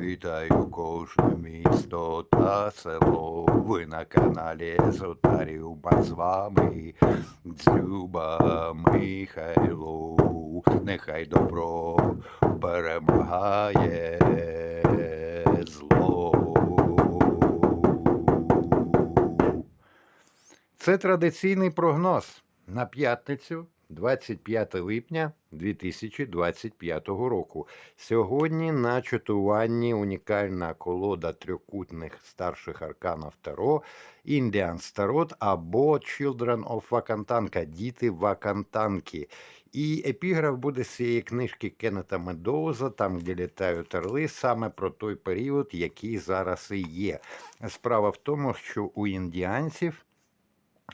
Вітаю кожне місто та село. Ви на каналі Езотаріума з вами Дзюба Михайло. Нехай добро перемагає Це традиційний прогноз на п'ятницю, 25 липня 2025 року. Сьогодні на чатуванні унікальна колода трьохкутних старших арканів Таро Indian Tarot або Children of Вакантанка Діти Вакантанки. І епіграф буде з цієї книжки Кеннета Медоуза, там, де літають орли, саме про той період, який зараз і є. Справа в тому, що у індіанців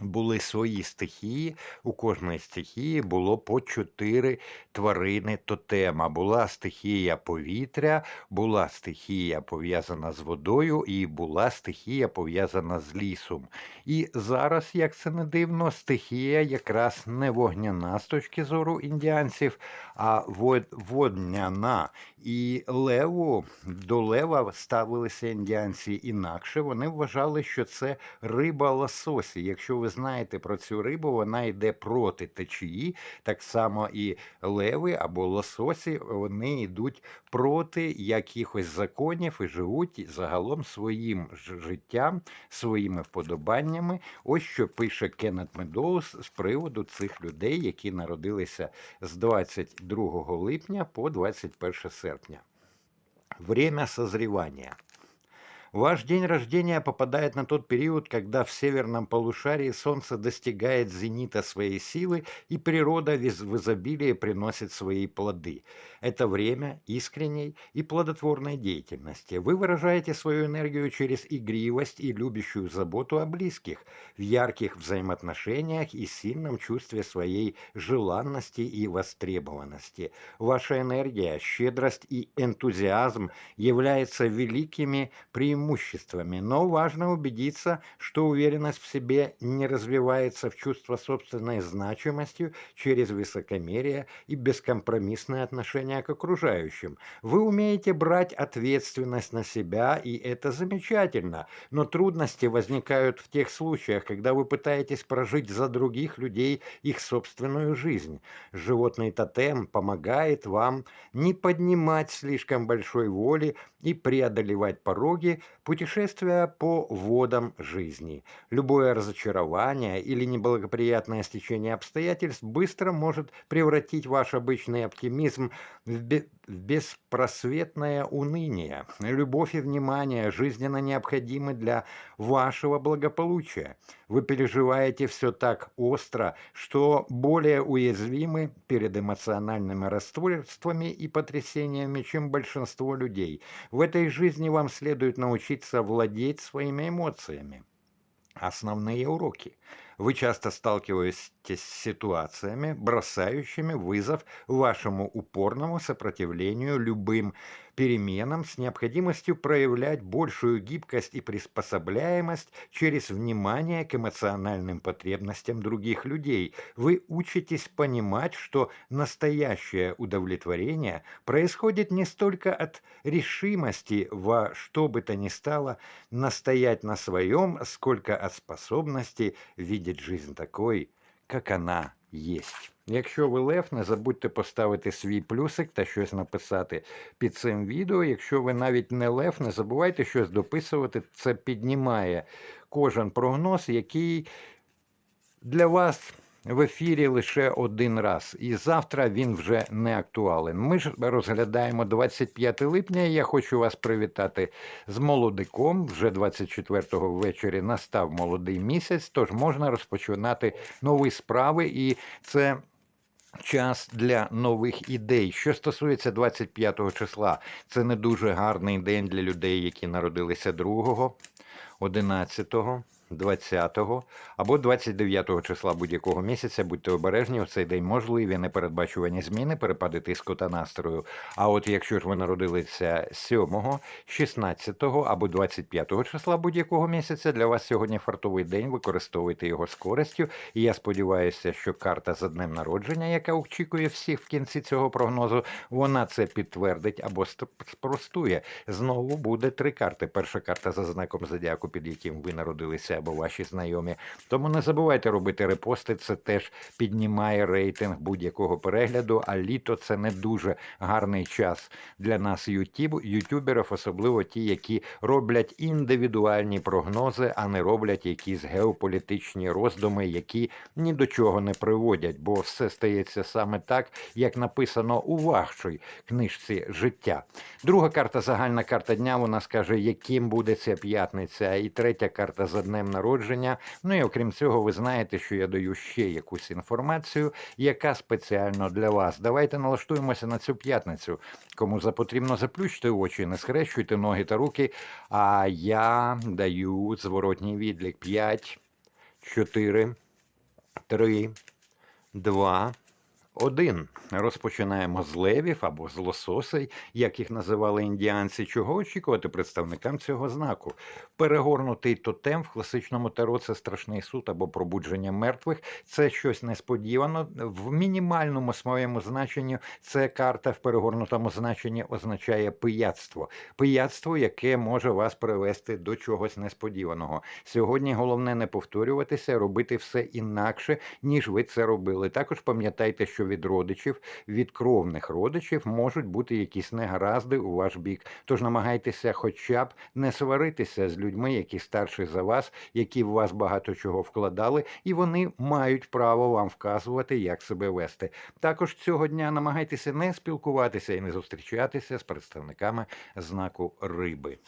були свої стихії. У кожної стихії було по чотири тварини тотема. Була стихія повітря, була стихія пов'язана з водою, і була стихія пов'язана з лісом. І зараз, як це не дивно, стихія якраз не вогняна з точки зору індіанців, а вод- водняна. І леву до лева ставилися індіанці інакше. Вони вважали, що це риба лососі. Якщо ви знаєте про цю рибу, вона йде проти течії. Так само і леви або лососі вони йдуть проти якихось законів і живуть загалом своїм життям, своїми вподобаннями. Ось що пише Кеннет Медоуз з приводу цих людей, які народилися з 22 липня по 21 серпня. Время созревания. Ваш день рождения попадает на тот период, когда в северном полушарии Солнце достигает зенита своей силы, и природа в из- в изобилии приносит свои плоды. Это время искренней и плодотворной деятельности. Вы выражаете свою энергию через игривость и любящую заботу о близких, в ярких взаимоотношениях и сильном чувстве своей желанности и востребованности. Ваша энергия, щедрость и энтузиазм являются великими преимуществами, но важно убедиться, что уверенность в себе не развивается в чувство собственной значимости через высокомерие и бескомпромиссное отношение к окружающим. Вы умеете брать ответственность на себя, и это замечательно, но трудности возникают в тех случаях, когда вы пытаетесь прожить за других людей их собственную жизнь. Животный тотем помогает вам не поднимать слишком большой воли и преодолевать пороги, путешествия по водам жизни. Любое разочарование или неблагоприятное стечение обстоятельств быстро может превратить ваш обычный оптимизм в, бе- в беспросветное уныние. Любовь и внимание жизненно необходимы для вашего благополучия. Вы переживаете все так остро, что более уязвимы перед эмоциональными расстройствами и потрясениями, чем большинство людей. В этой жизни вам следует научиться владеть своими эмоциями. Основные уроки. Вы часто сталкиваетесь с ситуациями, бросающими вызов вашему упорному сопротивлению любым переменам с необходимостью проявлять большую гибкость и приспособляемость через внимание к эмоциональным потребностям других людей. Вы учитесь понимать, что настоящее удовлетворение происходит не столько от решимости во что бы то ни стало настоять на своем, сколько от способности видеть жизнь такой, як вона є. Якщо ви лев, не забудьте поставити свій плюсик та щось написати під цим відео. Якщо ви навіть не лев, не забувайте щось дописувати. Це піднімає кожен прогноз, який для вас в ефірі лише один раз. І завтра він вже не актуален. Ми ж розглядаємо 25 липня. і Я хочу вас привітати з молодиком. Вже 24-го ввечері настав молодий місяць, тож можна розпочинати нові справи. І це час для нових ідей. Що стосується 25 числа, це не дуже гарний день для людей, які народилися 2, 11, 20 або 29 числа будь-якого місяця. Будьте обережні, у цей день можливі непередбачувані зміни, перепади тиску та настрою. А от якщо ж ви народилися 7, 16 або 25 числа будь-якого місяця, для вас сьогодні фартовий день, використовуйте його з користю. І я сподіваюся, що карта за днем народження, яка очікує всіх в кінці цього прогнозу, вона це підтвердить або спростує. Знову буде три карти. Перша карта за знаком зодіаку, під яким ви народилися або ваші знайомі. Тому не забувайте робити репости. Це теж піднімає рейтинг будь-якого перегляду. А літо це не дуже гарний час для нас, ютіб, ютюберів, особливо ті, які роблять індивідуальні прогнози, а не роблять якісь геополітичні роздуми, які ні до чого не приводять, бо все стається саме так, як написано у вашій книжці життя. Друга карта загальна карта дня. Вона скаже, яким буде ця п'ятниця. І третя карта за днем народження. Ну і окрім цього, ви знаєте, що я даю ще якусь інформацію, яка спеціально для вас. Давайте налаштуємося на цю п'ятницю. Кому запотрібно, заплющте очі, не схрещуйте ноги та руки. А я даю зворотній відлік 5, 4, 3, 2, один. Розпочинаємо з левів або з лососей, як їх називали індіанці. Чого очікувати представникам цього знаку? Перегорнутий тотем в класичному таро це страшний суд або пробудження мертвих. Це щось несподівано. В мінімальному своєму значенні це карта в перегорнутому значенні означає пияцтво. Пияцтво, яке може вас привести до чогось несподіваного. Сьогодні головне не повторюватися, робити все інакше, ніж ви це робили. Також пам'ятайте, що від родичів, від кровних родичів можуть бути якісь негаразди у ваш бік. Тож намагайтеся, хоча б не сваритися з людьми, які старші за вас, які в вас багато чого вкладали, і вони мають право вам вказувати, як себе вести. Також цього дня намагайтеся не спілкуватися і не зустрічатися з представниками знаку риби.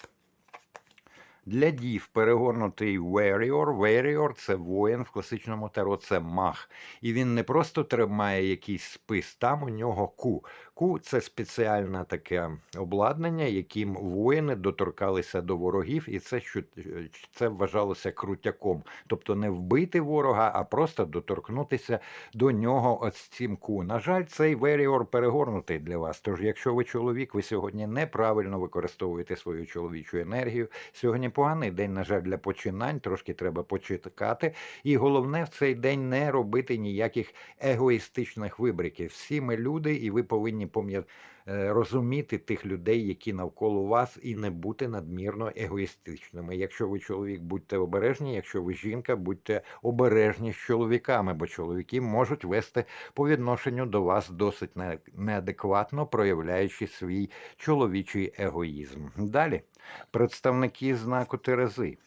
Для дів перегорнутий warrior. Warrior – це воїн в класичному таро, це маг. І він не просто тримає якийсь спис, там у нього ку. Ку це спеціальне таке обладнання, яким воїни доторкалися до ворогів, і це що це вважалося крутяком. Тобто не вбити ворога, а просто доторкнутися до нього ось цим ку. На жаль, цей Warrior перегорнутий для вас. Тож, якщо ви чоловік, ви сьогодні неправильно використовуєте свою чоловічу енергію. Сьогодні поганий день, на жаль, для починань, трошки треба почекати. І головне в цей день не робити ніяких егоїстичних вибриків. Всі ми люди, і ви повинні розуміти тих людей, які навколо вас, і не бути надмірно егоїстичними. Якщо ви чоловік, будьте обережні. Якщо ви жінка, будьте обережні з чоловіками, бо чоловіки можуть вести по відношенню до вас досить неадекватно, проявляючи свій чоловічий егоїзм. Далі представники знаку Терези.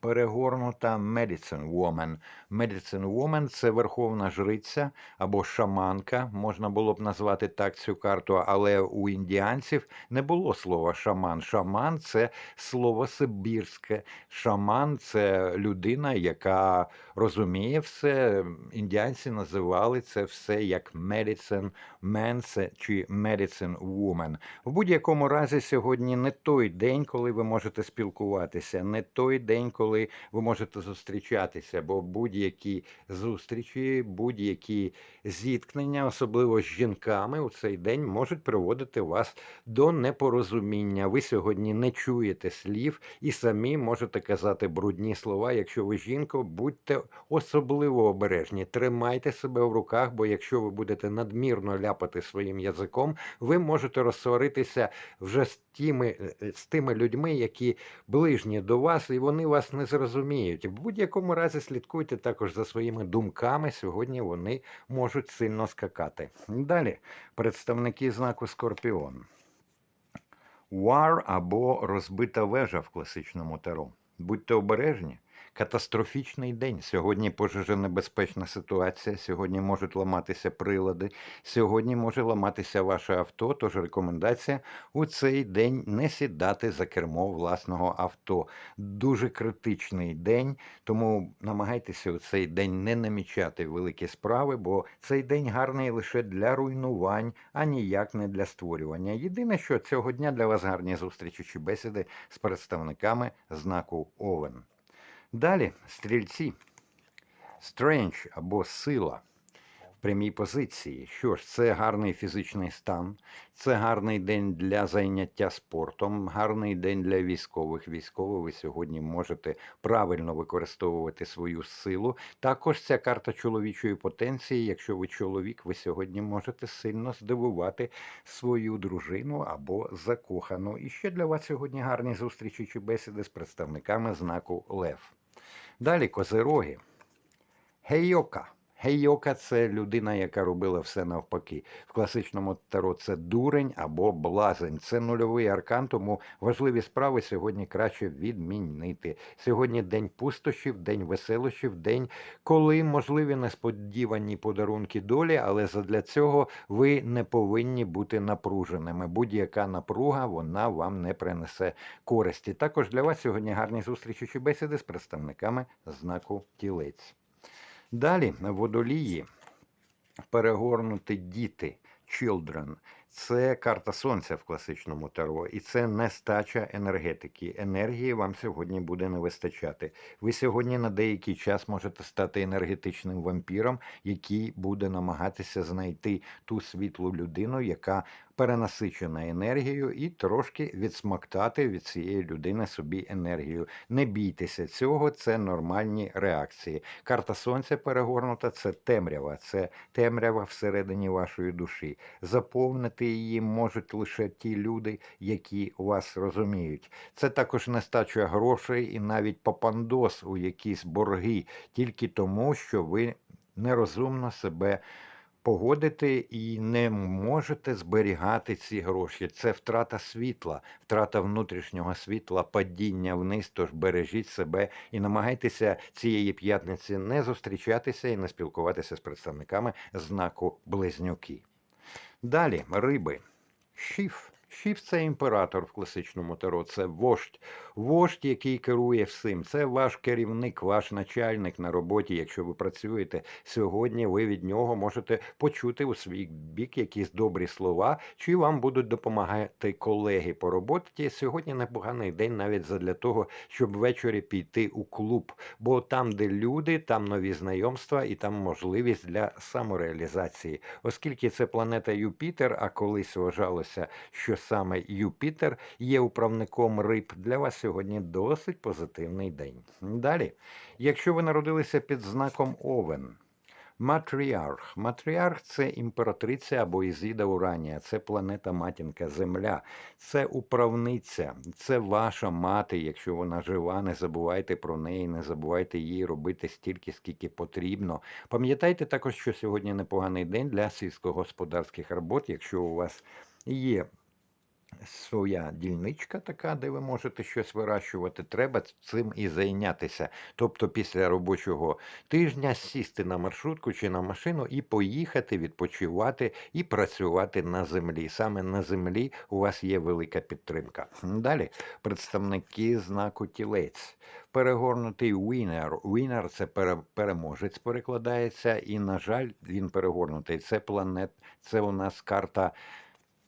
Перегорнута Medicine Woman. Medicine Woman – це верховна жриця або шаманка, можна було б назвати так цю карту, але у індіанців не було слова шаман. Шаман це слово сибірське. Шаман це людина, яка розуміє все. Індіанці називали це все як Medicine Man чи Medicine Woman. В будь-якому разі сьогодні не той день, коли ви можете спілкуватися, не той день, коли ви можете зустрічатися, бо будь-які зустрічі, будь-які зіткнення, особливо з жінками, у цей день можуть приводити вас до непорозуміння. Ви сьогодні не чуєте слів і самі можете казати брудні слова. Якщо ви жінка, будьте особливо обережні. Тримайте себе в руках, бо якщо ви будете надмірно ляпати своїм язиком, ви можете розсваритися вже з тими, з тими людьми, які ближні до вас, і вони вас не зрозуміють. В будь-якому разі слідкуйте також за своїми думками. Сьогодні вони можуть сильно скакати. Далі представники знаку Скорпіон. War або розбита вежа в класичному таро. Будьте обережні. Катастрофічний день. Сьогодні пожежонебезпечна ситуація. Сьогодні можуть ламатися прилади. Сьогодні може ламатися ваше авто. Тож рекомендація у цей день не сідати за кермо власного авто. Дуже критичний день, тому намагайтеся у цей день не намічати великі справи, бо цей день гарний лише для руйнувань, а ніяк не для створювання. Єдине, що цього дня для вас гарні зустрічі чи бесіди з представниками знаку Овен. Далі стрільці. Стрендж або сила в прямій позиції. Що ж, це гарний фізичний стан, це гарний день для зайняття спортом, гарний день для військових. Військові ви сьогодні можете правильно використовувати свою силу. Також ця карта чоловічої потенції. Якщо ви чоловік, ви сьогодні можете сильно здивувати свою дружину або закохану. І ще для вас сьогодні гарні зустрічі чи бесіди з представниками знаку Лев. Далі козироги. Гейока. Гейока це людина, яка робила все навпаки. В класичному таро це дурень або блазень. Це нульовий аркан, тому важливі справи сьогодні краще відмінити. Сьогодні день пустощів, день веселощів, день, коли можливі несподівані подарунки долі, але задля цього ви не повинні бути напруженими. Будь-яка напруга вона вам не принесе користі. Також для вас сьогодні гарні зустрічі чи бесіди з представниками знаку тілець. Далі водолії перегорнути діти, children. Це карта сонця в класичному таро, і це нестача енергетики. Енергії вам сьогодні буде не вистачати. Ви сьогодні на деякий час можете стати енергетичним вампіром, який буде намагатися знайти ту світлу людину, яка перенасичена енергією, і трошки відсмоктати від цієї людини собі енергію. Не бійтеся цього, це нормальні реакції. Карта сонця перегорнута це темрява, це темрява всередині вашої душі. Заповнити її можуть лише ті люди, які вас розуміють. Це також нестача грошей і навіть попандос у якісь борги, тільки тому, що ви нерозумно себе погодите і не можете зберігати ці гроші. Це втрата світла, втрата внутрішнього світла, падіння вниз. Тож бережіть себе і намагайтеся цієї п'ятниці не зустрічатися і не спілкуватися з представниками знаку Близнюки. Далі риби. Шіф. Шіф це імператор в класичному таро, це вождь. Вождь, який керує всім. Це ваш керівник, ваш начальник на роботі. Якщо ви працюєте сьогодні, ви від нього можете почути у свій бік якісь добрі слова, чи вам будуть допомагати колеги по роботі. Сьогодні непоганий день навіть задля того, щоб ввечері піти у клуб. Бо там, де люди, там нові знайомства і там можливість для самореалізації, оскільки це планета Юпітер, а колись вважалося, що саме Юпітер є управником риб. Для вас сьогодні досить позитивний день. Далі, якщо ви народилися під знаком Овен. Матріарх. Матріарх це імператриця або Ізіда Уранія, це планета матінка Земля, це управниця, це ваша мати. Якщо вона жива, не забувайте про неї, не забувайте їй робити стільки, скільки потрібно. Пам'ятайте також, що сьогодні непоганий день для сільськогосподарських робот, якщо у вас є своя дільничка така, де ви можете щось вирощувати, треба цим і зайнятися. Тобто після робочого тижня сісти на маршрутку чи на машину і поїхати відпочивати і працювати на землі. Саме на землі у вас є велика підтримка. Далі представники знаку тілець. Перегорнутий Winner. Winner – це пере- переможець перекладається, і, на жаль, він перегорнутий. Це планет, це у нас карта.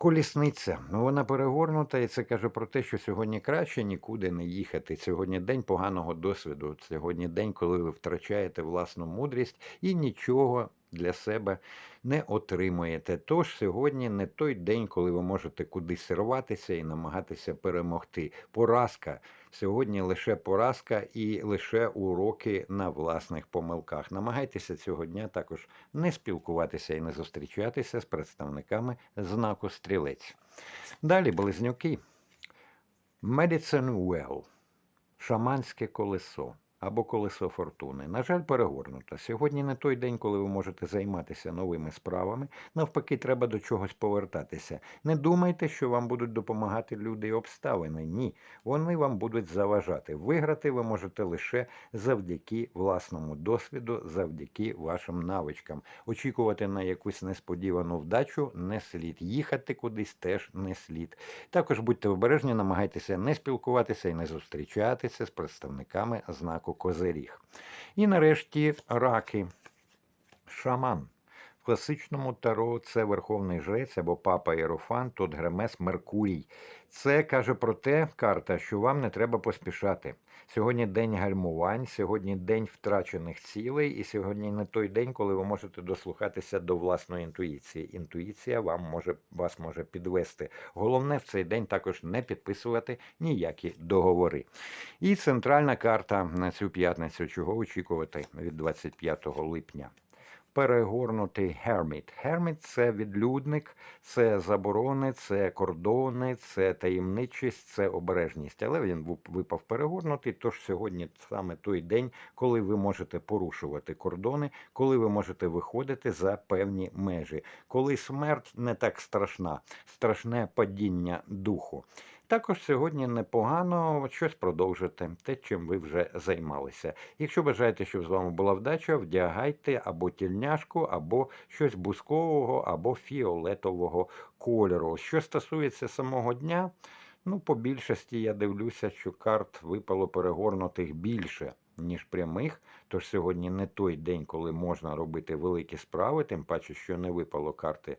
Колісниця, ну вона перегорнута, і це каже про те, що сьогодні краще нікуди не їхати. Сьогодні день поганого досвіду. Сьогодні день, коли ви втрачаєте власну мудрість і нічого для себе не отримуєте. Тож сьогодні не той день, коли ви можете кудись рватися і намагатися перемогти. Поразка сьогодні лише поразка і лише уроки на власних помилках. Намагайтеся цього дня також не спілкуватися і не зустрічатися з представниками знаку стрілець. Далі близнюки. Medicine Well. Шаманське колесо або колесо фортуни. На жаль, перегорнуто. Сьогодні не той день, коли ви можете займатися новими справами. Навпаки, треба до чогось повертатися. Не думайте, що вам будуть допомагати люди і обставини. Ні, вони вам будуть заважати. Виграти ви можете лише завдяки власному досвіду, завдяки вашим навичкам. Очікувати на якусь несподівану вдачу не слід. Їхати кудись теж не слід. Також будьте обережні, намагайтеся не спілкуватися і не зустрічатися з представниками знаку Козиріг. І нарешті раки. Шаман. Класичному таро це Верховний Жрець або Папа Єрофан, тут Гремес Меркурій. Це каже про те, карта, що вам не треба поспішати. Сьогодні день гальмувань, сьогодні день втрачених цілей, і сьогодні не той день, коли ви можете дослухатися до власної інтуїції. Інтуїція вам може вас може підвести. Головне в цей день також не підписувати ніякі договори. І центральна карта на цю п'ятницю, чого очікувати від 25 липня. Перегорнутий Герміт. Герміт це відлюдник, це заборони, це кордони, це таємничість, це обережність. Але він випав перегорнутий. Тож сьогодні саме той день, коли ви можете порушувати кордони, коли ви можете виходити за певні межі, коли смерть не так страшна, страшне падіння духу. Також сьогодні непогано щось продовжити, те, чим ви вже займалися. Якщо бажаєте, щоб з вами була вдача, вдягайте або тільняшку, або щось бускового, або фіолетового кольору. Що стосується самого дня, ну, по більшості я дивлюся, що карт випало перегорнутих більше. Ніж прямих, тож сьогодні не той день, коли можна робити великі справи, тим паче, що не випало карти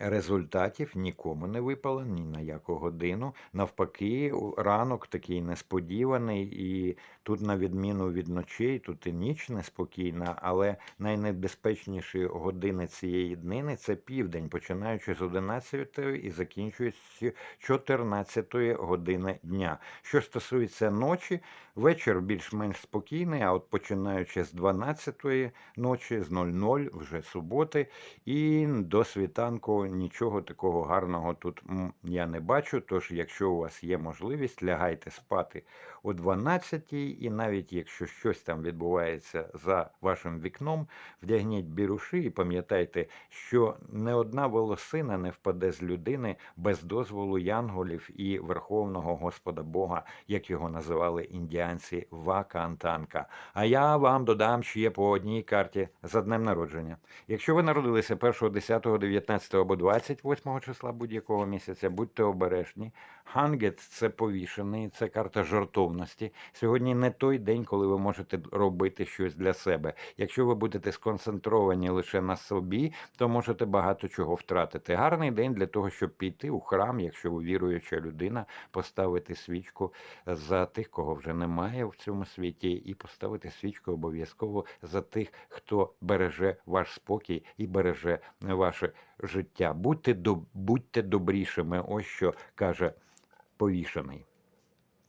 Результатів нікому не випало ні на яку годину. Навпаки, ранок такий несподіваний, і тут, на відміну від ночей, тут і ніч неспокійна, але найнебезпечніші години цієї днини це південь, починаючи з 11 і закінчуючи 14 години дня. Що стосується ночі, вечір більш-менш спокійний, а от починаючи з 12 ночі, з 00, вже суботи, і до світанку нічого такого гарного тут я не бачу. Тож, якщо у вас є можливість, лягайте спати о 12 і навіть якщо щось там відбувається за вашим вікном, вдягніть біруші і пам'ятайте, що не одна волосина не впаде з людини без дозволу янголів і Верховного Господа Бога, як його називали індіанці Вакантанка. А я вам додам ще по одній карті за днем народження. Якщо ви народилися 1, 10, 19 або 28 числа будь-якого місяця, будьте обережні. Хангет це повішений, це карта жартовності. Сьогодні не той день, коли ви можете робити щось для себе. Якщо ви будете сконцентровані лише на собі, то можете багато чого втратити. Гарний день для того, щоб піти у храм, якщо ви віруюча людина, поставити свічку за тих, кого вже немає в цьому світі, і поставити свічку обов'язково за тих, хто береже ваш спокій і береже ваше життя. Будьте будьте добрішими. Ось що каже повішений.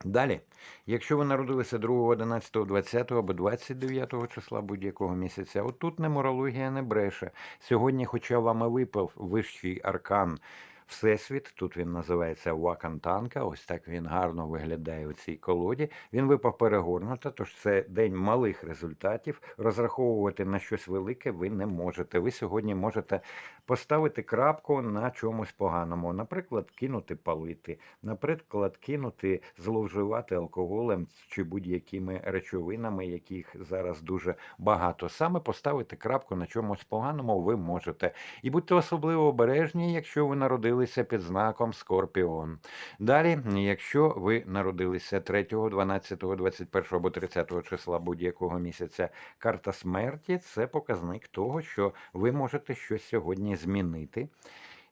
Далі, якщо ви народилися 2, 11, 20 або 29 числа будь-якого місяця, отут неморологія не бреше. Сьогодні, хоча вам і випав вищий аркан Всесвіт, тут він називається Вакантанка, ось так він гарно виглядає у цій колоді. Він випав перегорнуто, тож це день малих результатів. Розраховувати на щось велике ви не можете. Ви сьогодні можете поставити крапку на чомусь поганому, наприклад, кинути палити, наприклад, кинути зловживати алкоголем чи будь-якими речовинами, яких зараз дуже багато. Саме поставити крапку на чомусь поганому ви можете. І будьте особливо обережні, якщо ви народилися під знаком Скорпіон. Далі, якщо ви народилися 3, 12, 21 або 30 числа будь-якого місяця, карта смерті це показник того, що ви можете щось сьогодні змінити.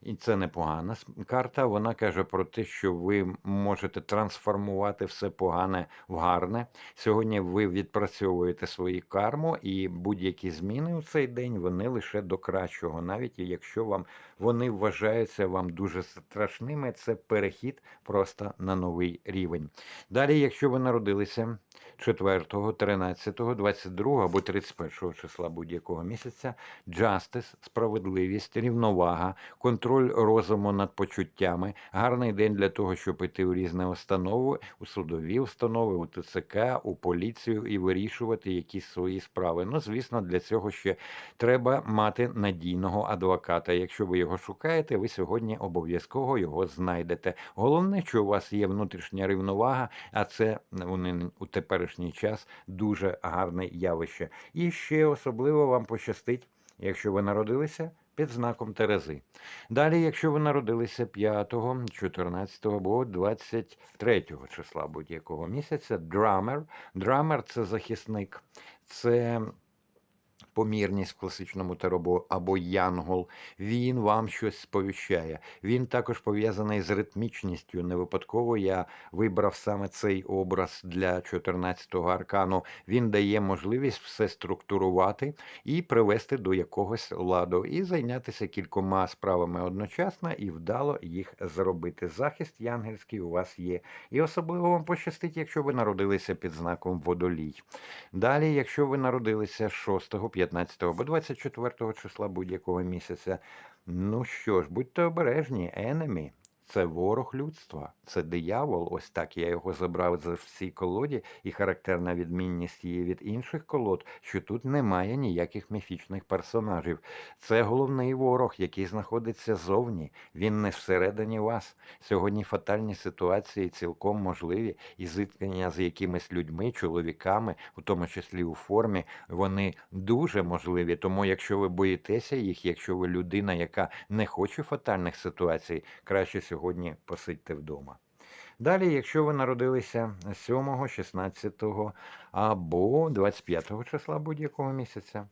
І це непогана карта. Вона каже про те, що ви можете трансформувати все погане в гарне. Сьогодні ви відпрацьовуєте свої карму, і будь-які зміни у цей день вони лише до кращого, навіть якщо вам вони вважаються вам дуже страшними, це перехід просто на новий рівень. Далі, якщо ви народилися 4, 13, 22 або 31 числа будь-якого місяця, justice, справедливість, рівновага, контроль розуму над почуттями, гарний день для того, щоб іти у різні установи, у судові установи, у ТЦК, у поліцію і вирішувати якісь свої справи. Ну, звісно, для цього ще треба мати надійного адвоката. Якщо ви його шукаєте, ви сьогодні обов'язково його знайдете. Головне, що у вас є внутрішня рівновага, а це nin- у теперішній час дуже гарне явище. І ще особливо вам пощастить, якщо ви народилися під знаком Терези. Далі, якщо ви народилися 5, 14 або 23 числа будь-якого місяця, драмер. Драмер це захисник, це помірність в класичному таро або янгол, він вам щось сповіщає. Він також пов'язаний з ритмічністю. Не випадково я вибрав саме цей образ для 14-го аркану. Він дає можливість все структурувати і привести до якогось ладу, і зайнятися кількома справами одночасно і вдало їх зробити. Захист янгельський у вас є. І особливо вам пощастить, якщо ви народилися під знаком водолій. Далі, якщо ви народилися 6, 15 або 24 числа будь-якого місяця, ну що ж, будьте обережні, енемі. Це ворог людства, це диявол. Ось так я його забрав за всій колоді, і характерна відмінність її від інших колод, що тут немає ніяких міфічних персонажів. Це головний ворог, який знаходиться зовні. Він не всередині вас. Сьогодні фатальні ситуації цілком можливі, і зіткнення з якимись людьми, чоловіками, у тому числі у формі, вони дуже можливі. Тому, якщо ви боїтеся їх, якщо ви людина, яка не хоче фатальних ситуацій, краще сьогодні посидьте вдома. Далі, якщо ви народилися 7, 16 або 25 числа будь-якого місяця,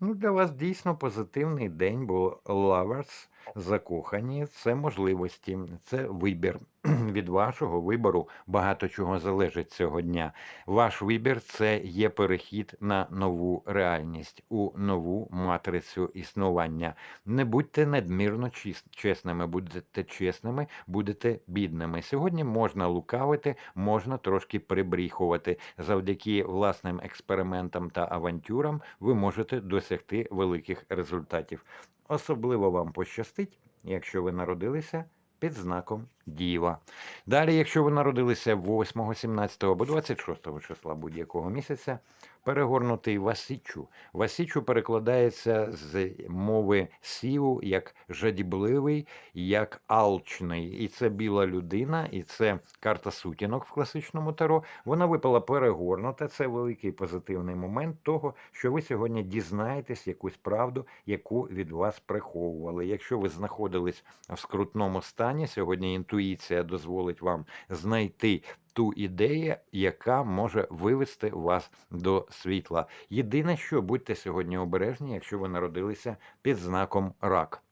ну для вас дійсно позитивний день, бо lovers, закохані це можливості, це вибір. Від вашого вибору багато чого залежить цього дня. Ваш вибір це є перехід на нову реальність, у нову матрицю існування. Не будьте надмірно чесними, будете чесними, будете бідними. Сьогодні можна лукавити, можна трошки прибріхувати. Завдяки власним експериментам та авантюрам ви можете досягти великих результатів. Особливо вам пощастить, якщо ви народилися під знаком Діва. Далі, якщо ви народилися 8, 17 або 26 числа будь-якого місяця, перегорнутий Васічу. Васічу перекладається з мови сіву як жадібливий, як алчний. І це біла людина, і це карта сутінок в класичному таро. Вона випала перегорнута. Це великий позитивний момент того, що ви сьогодні дізнаєтесь якусь правду, яку від вас приховували. Якщо ви знаходились в скрутному стані, сьогодні інтуїція дозволить вам знайти ту ідею, яка може вивести вас до світла. Єдине, що будьте сьогодні обережні, якщо ви народилися під знаком рак.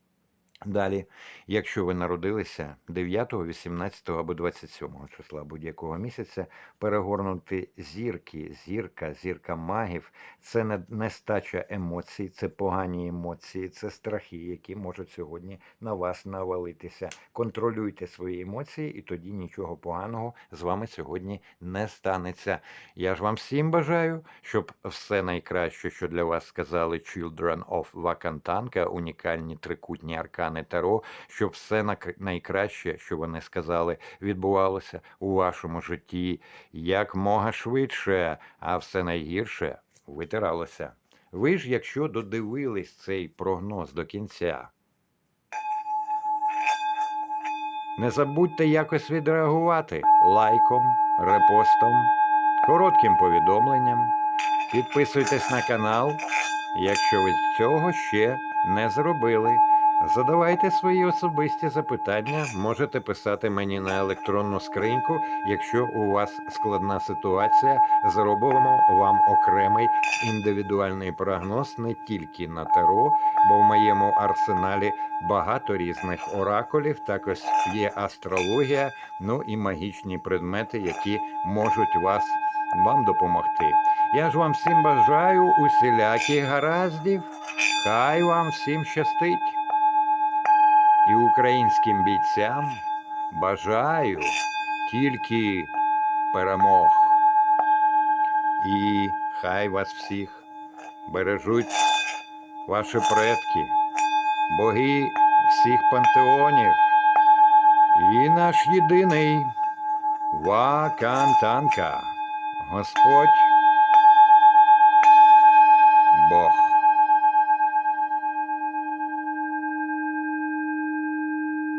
Далі, якщо ви народилися 9, 18 або 27 числа будь-якого місяця, перегорнути зірки, зірка, зірка магів це не нестача емоцій, це погані емоції, це страхи, які можуть сьогодні на вас навалитися. Контролюйте свої емоції, і тоді нічого поганого з вами сьогодні не станеться. Я ж вам всім бажаю, щоб все найкраще, що для вас сказали Children of Вакантанка, унікальні трикутні аркани Таро, щоб все найкраще, що вони сказали, відбувалося у вашому житті якмога швидше, а все найгірше витиралося. Ви ж, якщо додивились цей прогноз до кінця, не забудьте якось відреагувати лайком, репостом, коротким повідомленням. Підписуйтесь на канал, якщо ви цього ще не зробили. Задавайте свої особисті запитання, можете писати мені на електронну скриньку. Якщо у вас складна ситуація, зробимо вам окремий індивідуальний прогноз не тільки на таро, бо в моєму арсеналі багато різних оракулів, також є астрологія, ну і магічні предмети, які можуть вас вам допомогти. Я ж вам всім бажаю усіляких гараздів. Хай вам всім щастить. І українським бійцям бажаю тільки перемог. І хай вас всіх бережуть ваші предки, боги всіх пантеонів і наш єдиний Вакантанка, Господь Бог.